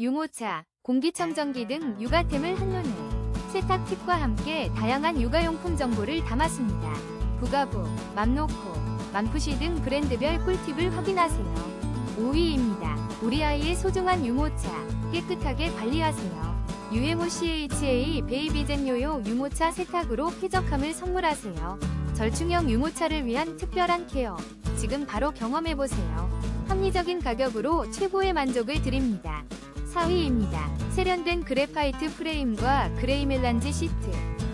유모차, 공기청정기 등 육아템을 한눈에 세탁 팁과 함께 다양한 육아용품 정보를 담았습니다. 부가부, 맘노코, 맘푸시 등 브랜드별 꿀팁을 확인하세요. 5위입니다. 우리 아이의 소중한 유모차 깨끗하게 관리하세요. UMO CHA 베이비젠 요요 유모차 세탁으로 쾌적함을 선물하세요. 절충형 유모차를 위한 특별한 케어 지금 바로 경험해보세요. 합리적인 가격으로 최고의 만족을 드립니다. 4위입니다. 세련된 그래파이트 프레임과 그레이 멜란지 시트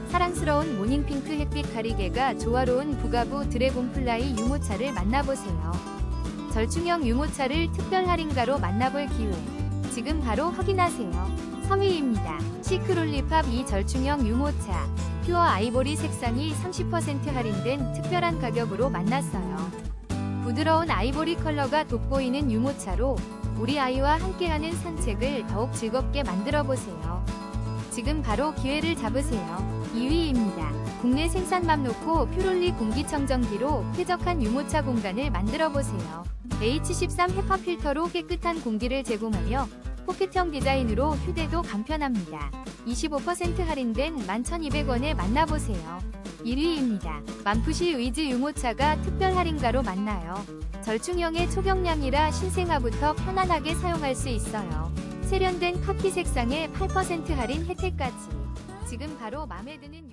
사랑스러운 모닝핑크 햇빛 가리개가 조화로운 부가부 드래곤플라이 유모차를 만나보세요. 절충형 유모차를 특별 할인가로 만나볼 기회. 지금 바로 확인하세요. 3위입니다. 시크롤리팝 이 절충형 유모차. 퓨어 아이보리 색상이 30% 할인된 특별한 가격으로 만났어요. 부드러운 아이보리 컬러가 돋보이는 유모차로 우리 아이와 함께하는 산책을 더욱 즐겁게 만들어 보세요. 지금 바로 기회를 잡으세요. 2위입니다. 국내 생산맘 놓고 퓨롤리 공기청정기로 쾌적한 유모차 공간을 만들어 보세요. H13 헤파 필터로 깨끗한 공기를 제공하며 포켓형 디자인으로 휴대도 간편합니다. 25% 할인된 11,200원에 만나보세요. 1위입니다. 만푸시 위즈 유모차가 특별 할인가로 만나요. 절충형의 초경량이라 신생아부터 편안하게 사용할 수 있어요. 세련된 카키 색상에 8% 할인 혜택까지. 지금 바로 마음에 드는